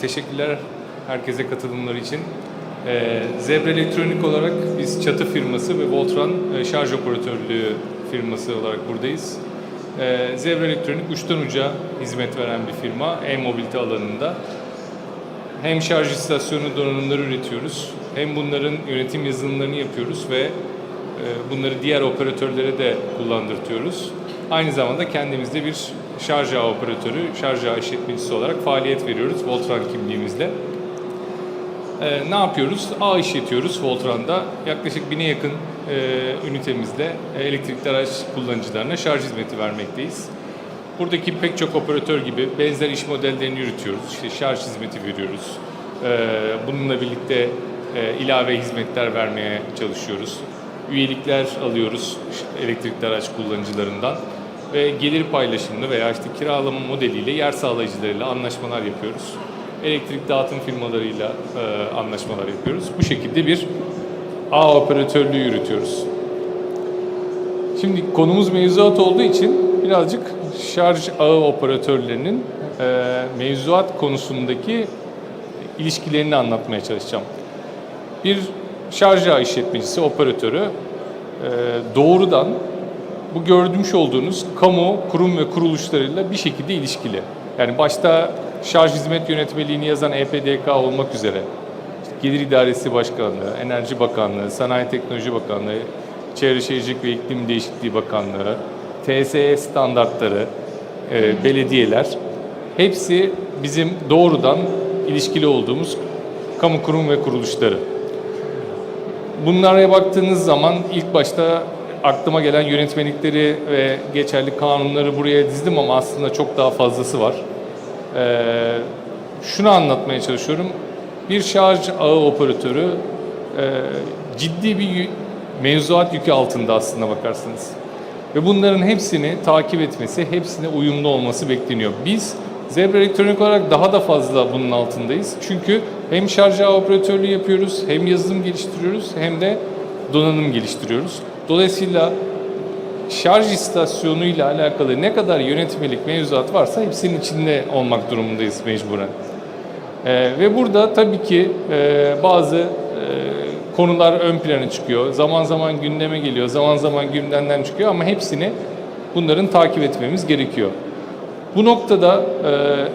teşekkürler herkese katılımları için. Ee, Zebra Elektronik olarak biz çatı firması ve Voltran e, şarj operatörlüğü firması olarak buradayız. Ee, Zebra Elektronik uçtan uca hizmet veren bir firma e-mobilite alanında. Hem şarj istasyonu donanımları üretiyoruz, hem bunların yönetim yazılımlarını yapıyoruz ve e, bunları diğer operatörlere de kullandırtıyoruz. Aynı zamanda kendimizde bir şarj ağı operatörü, şarj ağı işletmecisi olarak faaliyet veriyoruz Voltran kimliğimizle. Ee, ne yapıyoruz? Ağ işletiyoruz Voltran'da. Yaklaşık bine yakın e, ünitemizde e, elektrikli araç kullanıcılarına şarj hizmeti vermekteyiz. Buradaki pek çok operatör gibi benzer iş modellerini yürütüyoruz. İşte şarj hizmeti veriyoruz. Ee, bununla birlikte e, ilave hizmetler vermeye çalışıyoruz. Üyelikler alıyoruz elektrikli araç kullanıcılarından ve gelir paylaşımını veya işte kiralama modeliyle yer sağlayıcılarıyla anlaşmalar yapıyoruz. Elektrik dağıtım firmalarıyla e, anlaşmalar yapıyoruz. Bu şekilde bir ağ operatörlüğü yürütüyoruz. Şimdi konumuz mevzuat olduğu için birazcık şarj ağı operatörlerinin e, mevzuat konusundaki ilişkilerini anlatmaya çalışacağım. Bir şarj ağı işletmecisi, operatörü e, doğrudan bu gördüğümüz olduğunuz kamu, kurum ve kuruluşlarıyla bir şekilde ilişkili. Yani başta şarj hizmet yönetmeliğini yazan EPDK olmak üzere işte Gelir İdaresi Başkanlığı, Enerji Bakanlığı, Sanayi Teknoloji Bakanlığı, Çevre Şehircilik ve İklim Değişikliği Bakanlığı, TSE standartları, e, belediyeler hepsi bizim doğrudan ilişkili olduğumuz kamu kurum ve kuruluşları. Bunlara baktığınız zaman ilk başta aklıma gelen yönetmelikleri ve geçerli kanunları buraya dizdim ama aslında çok daha fazlası var. Ee, şunu anlatmaya çalışıyorum. Bir şarj ağı operatörü e, ciddi bir mevzuat yükü altında aslında bakarsınız. Ve bunların hepsini takip etmesi, hepsine uyumlu olması bekleniyor. Biz Zebra Elektronik olarak daha da fazla bunun altındayız. Çünkü hem şarj ağı operatörlüğü yapıyoruz, hem yazılım geliştiriyoruz, hem de donanım geliştiriyoruz. Dolayısıyla şarj istasyonuyla alakalı ne kadar yönetmelik mevzuat varsa hepsinin içinde olmak durumundayız mecburen. Ee, ve burada tabii ki e, bazı e, konular ön plana çıkıyor. Zaman zaman gündeme geliyor, zaman zaman gündemden çıkıyor ama hepsini bunların takip etmemiz gerekiyor. Bu noktada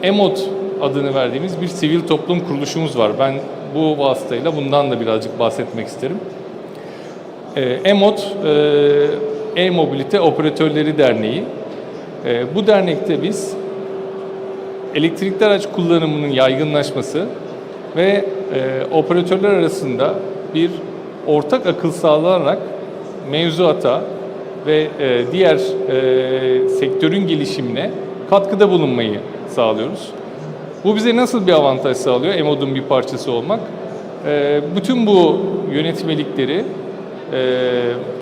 e, EMOD adını verdiğimiz bir sivil toplum kuruluşumuz var. Ben bu vasıtayla bundan da birazcık bahsetmek isterim. E, EMOD, e, E-Mobilite Operatörleri Derneği. E, bu dernekte biz elektrikli araç kullanımının yaygınlaşması ve e, operatörler arasında bir ortak akıl sağlanarak mevzuata ve e, diğer sektörün gelişimine katkıda bulunmayı sağlıyoruz. Bu bize nasıl bir avantaj sağlıyor? EMOD'un bir parçası olmak. E, bütün bu yönetmelikleri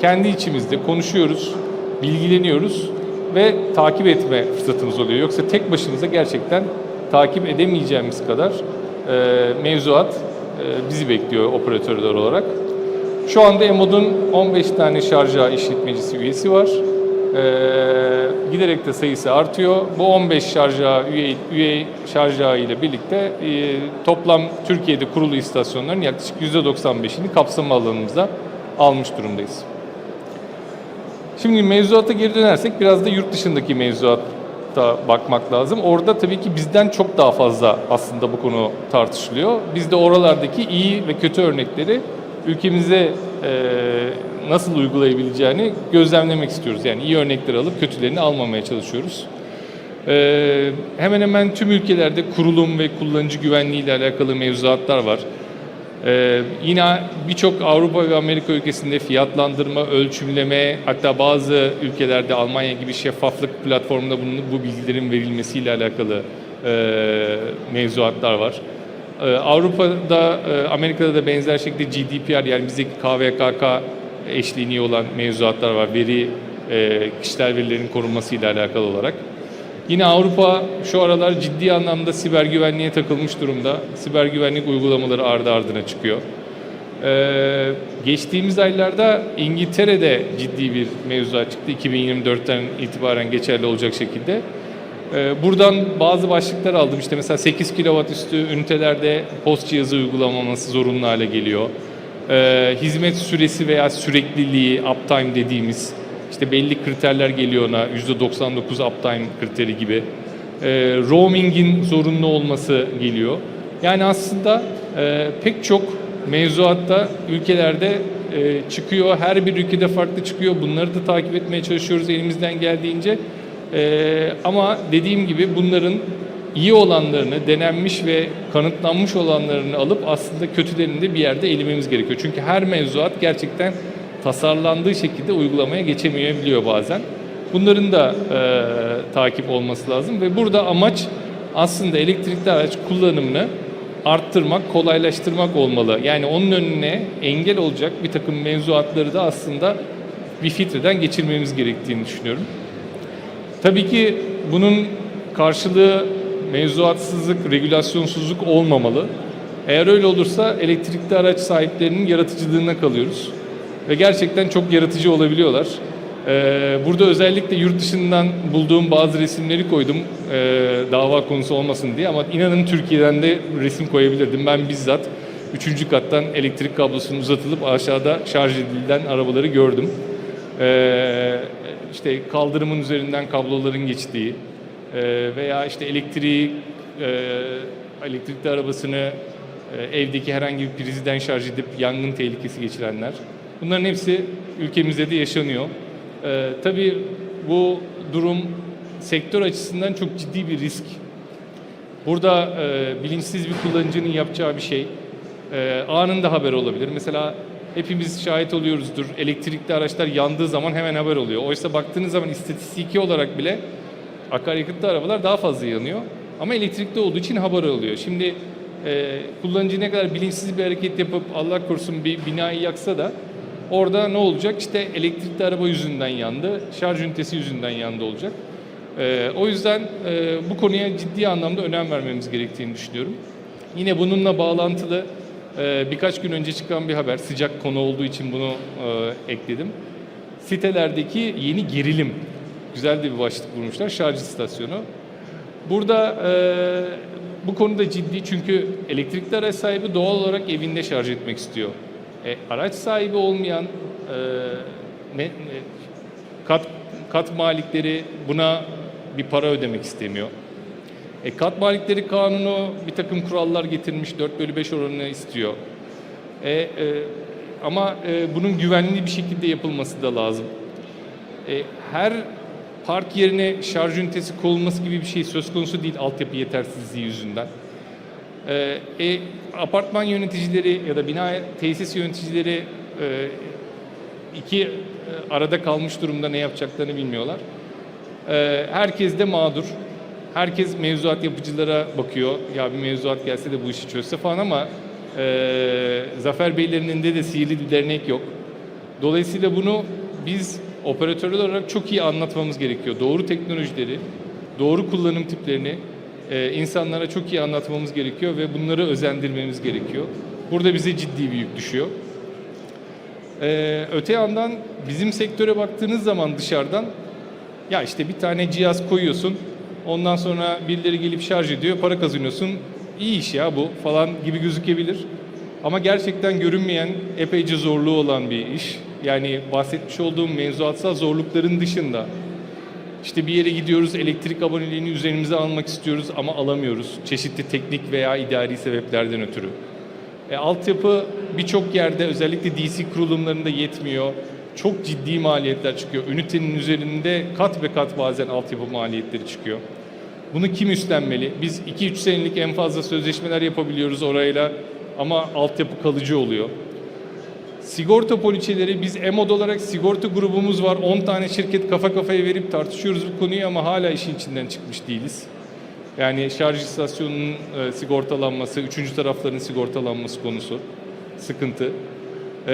kendi içimizde konuşuyoruz, bilgileniyoruz ve takip etme fırsatımız oluyor. Yoksa tek başımıza gerçekten takip edemeyeceğimiz kadar e, mevzuat e, bizi bekliyor operatörler olarak. Şu anda EMOD'un 15 tane şarj ağı işletmecisi üyesi var. Ee, giderek de sayısı artıyor. Bu 15 şarj ağı, üye, üye şarj ile birlikte e, toplam Türkiye'de kurulu istasyonların yaklaşık %95'ini kapsama alanımıza almış durumdayız. Şimdi mevzuata geri dönersek biraz da yurt dışındaki mevzuata bakmak lazım. Orada tabii ki bizden çok daha fazla aslında bu konu tartışılıyor. Biz de oralardaki iyi ve kötü örnekleri ülkemize e, nasıl uygulayabileceğini gözlemlemek istiyoruz. Yani iyi örnekleri alıp kötülerini almamaya çalışıyoruz. E, hemen hemen tüm ülkelerde kurulum ve kullanıcı güvenliği ile alakalı mevzuatlar var. Ee, yine birçok Avrupa ve Amerika ülkesinde fiyatlandırma, ölçümleme, hatta bazı ülkelerde Almanya gibi şeffaflık platformunda bunun, bu bilgilerin verilmesiyle alakalı e, mevzuatlar var. Ee, Avrupa'da, e, Amerika'da da benzer şekilde GDPR yani bizdeki KVKK eşliğini olan mevzuatlar var. Veri, e, kişisel verilerin korunmasıyla alakalı olarak. Yine Avrupa şu aralar ciddi anlamda siber güvenliğe takılmış durumda. Siber güvenlik uygulamaları ardı ardına çıkıyor. Ee, geçtiğimiz aylarda İngiltere'de ciddi bir mevzuat çıktı. 2024'ten itibaren geçerli olacak şekilde. Ee, Buradan bazı başlıklar aldım. İşte mesela 8 kW üstü ünitelerde post cihazı uygulamaması zorunlu hale geliyor. Ee, hizmet süresi veya sürekliliği, uptime dediğimiz işte belli kriterler geliyor ona. %99 uptime kriteri gibi. Ee, roaming'in zorunlu olması geliyor. Yani aslında e, pek çok mevzuatta ülkelerde e, çıkıyor. Her bir ülkede farklı çıkıyor. Bunları da takip etmeye çalışıyoruz elimizden geldiğince. Ee, ama dediğim gibi bunların iyi olanlarını, denenmiş ve kanıtlanmış olanlarını alıp aslında kötülerini de bir yerde elimemiz gerekiyor. Çünkü her mevzuat gerçekten tasarlandığı şekilde uygulamaya geçemeyebiliyor bazen. Bunların da e, takip olması lazım ve burada amaç aslında elektrikli araç kullanımını arttırmak, kolaylaştırmak olmalı. Yani onun önüne engel olacak bir takım mevzuatları da aslında bir filtreden geçirmemiz gerektiğini düşünüyorum. Tabii ki bunun karşılığı mevzuatsızlık, regülasyonsuzluk olmamalı. Eğer öyle olursa elektrikli araç sahiplerinin yaratıcılığına kalıyoruz. Ve gerçekten çok yaratıcı olabiliyorlar. Ee, burada özellikle yurt dışından bulduğum bazı resimleri koydum ee, dava konusu olmasın diye ama inanın Türkiye'den de resim koyabilirdim. Ben bizzat 3. kattan elektrik kablosunun uzatılıp aşağıda şarj edilen arabaları gördüm. Ee, işte kaldırımın üzerinden kabloların geçtiği e, veya işte elektriği e, elektrikli arabasını evdeki herhangi bir prizden şarj edip yangın tehlikesi geçirenler. Bunların hepsi ülkemizde de yaşanıyor. E, tabii bu durum sektör açısından çok ciddi bir risk. Burada e, bilinçsiz bir kullanıcının yapacağı bir şey e, anında haber olabilir. Mesela hepimiz şahit oluyoruzdur. Elektrikli araçlar yandığı zaman hemen haber oluyor. Oysa baktığınız zaman istatistiki olarak bile akaryakıtlı arabalar daha fazla yanıyor. Ama elektrikli olduğu için haber oluyor. Şimdi e, kullanıcı ne kadar bilinçsiz bir hareket yapıp Allah korusun bir binayı yaksa da orada ne olacak? İşte elektrikli araba yüzünden yandı, şarj ünitesi yüzünden yandı olacak. E, o yüzden e, bu konuya ciddi anlamda önem vermemiz gerektiğini düşünüyorum. Yine bununla bağlantılı e, birkaç gün önce çıkan bir haber, sıcak konu olduğu için bunu e, ekledim. Sitelerdeki yeni gerilim, güzel de bir başlık bulmuşlar, şarj istasyonu. Burada bu konuda ciddi çünkü elektrikli araç sahibi doğal olarak evinde şarj etmek istiyor. E, araç sahibi olmayan e, ne, ne- kat, kat malikleri buna bir para ödemek istemiyor. E, kat malikleri kanunu bir takım kurallar getirmiş 4 bölü 5 oranını istiyor. E, e, ama e, bunun güvenli bir şekilde yapılması da lazım. E, her park yerine şarj ünitesi konulması gibi bir şey söz konusu değil altyapı yetersizliği yüzünden. E, e, apartman yöneticileri ya da bina tesis yöneticileri e, iki e, arada kalmış durumda ne yapacaklarını bilmiyorlar. E, herkes de mağdur. Herkes mevzuat yapıcılara bakıyor. Ya bir mevzuat gelse de bu işi çözse falan ama e, Zafer Beylerin elinde de sihirli bir dernek yok. Dolayısıyla bunu biz operatörler olarak çok iyi anlatmamız gerekiyor. Doğru teknolojileri, doğru kullanım tiplerini e, insanlara çok iyi anlatmamız gerekiyor ve bunları özendirmemiz gerekiyor. Burada bize ciddi bir yük düşüyor. Ee, öte yandan bizim sektöre baktığınız zaman dışarıdan ya işte bir tane cihaz koyuyorsun ondan sonra birileri gelip şarj ediyor para kazanıyorsun iyi iş ya bu falan gibi gözükebilir. Ama gerçekten görünmeyen epeyce zorluğu olan bir iş. Yani bahsetmiş olduğum mevzuatsal zorlukların dışında işte bir yere gidiyoruz, elektrik aboneliğini üzerimize almak istiyoruz ama alamıyoruz. Çeşitli teknik veya idari sebeplerden ötürü. E, altyapı birçok yerde özellikle DC kurulumlarında yetmiyor. Çok ciddi maliyetler çıkıyor. Ünitenin üzerinde kat ve kat bazen altyapı maliyetleri çıkıyor. Bunu kim üstlenmeli? Biz 2-3 senelik en fazla sözleşmeler yapabiliyoruz orayla ama altyapı kalıcı oluyor. Sigorta poliçeleri biz EMOD olarak sigorta grubumuz var. 10 tane şirket kafa kafaya verip tartışıyoruz bu konuyu ama hala işin içinden çıkmış değiliz. Yani şarj istasyonunun e, sigortalanması, üçüncü tarafların sigortalanması konusu sıkıntı. E,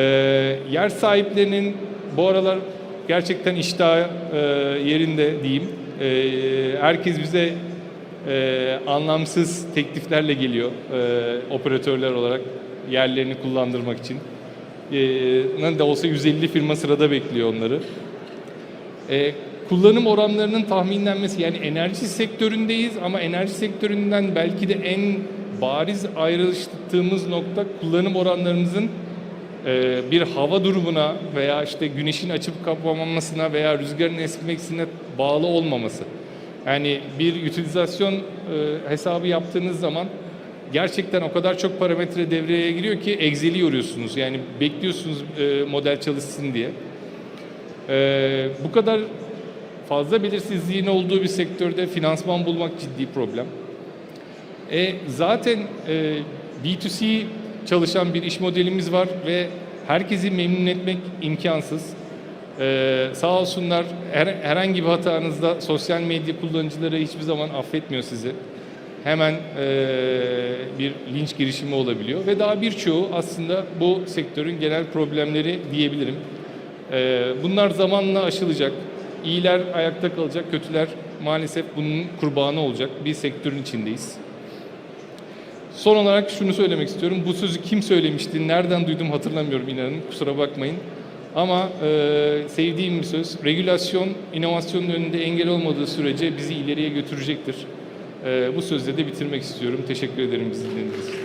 yer sahiplerinin bu aralar gerçekten iştahı e, yerinde diyeyim. E, herkes bize e, anlamsız tekliflerle geliyor e, operatörler olarak yerlerini kullandırmak için. E, ne de olsa 150 firma sırada bekliyor onları. E, kullanım oranlarının tahminlenmesi yani enerji sektöründeyiz ama enerji sektöründen belki de en bariz ayrıştığımız nokta kullanım oranlarımızın e, bir hava durumuna veya işte güneşin açıp kapamamasına veya rüzgarın esmesine bağlı olmaması. Yani bir utilizasyon e, hesabı yaptığınız zaman gerçekten o kadar çok parametre devreye giriyor ki Excel'i yoruyorsunuz. Yani bekliyorsunuz e, model çalışsın diye. E, bu kadar fazla belirsizliğin olduğu bir sektörde finansman bulmak ciddi problem. E, zaten e, B2C çalışan bir iş modelimiz var ve herkesi memnun etmek imkansız. E, sağ olsunlar her, herhangi bir hatanızda sosyal medya kullanıcıları hiçbir zaman affetmiyor sizi. Hemen bir linç girişimi olabiliyor ve daha birçoğu aslında bu sektörün genel problemleri diyebilirim. Bunlar zamanla aşılacak. İyiler ayakta kalacak, kötüler maalesef bunun kurbanı olacak. Bir sektörün içindeyiz. Son olarak şunu söylemek istiyorum. Bu sözü kim söylemişti, nereden duydum hatırlamıyorum inanın. Kusura bakmayın. Ama e, sevdiğim bir söz. Regülasyon, inovasyonun önünde engel olmadığı sürece bizi ileriye götürecektir. E, bu sözle de bitirmek istiyorum. Teşekkür ederim bizi dinlediğiniz için.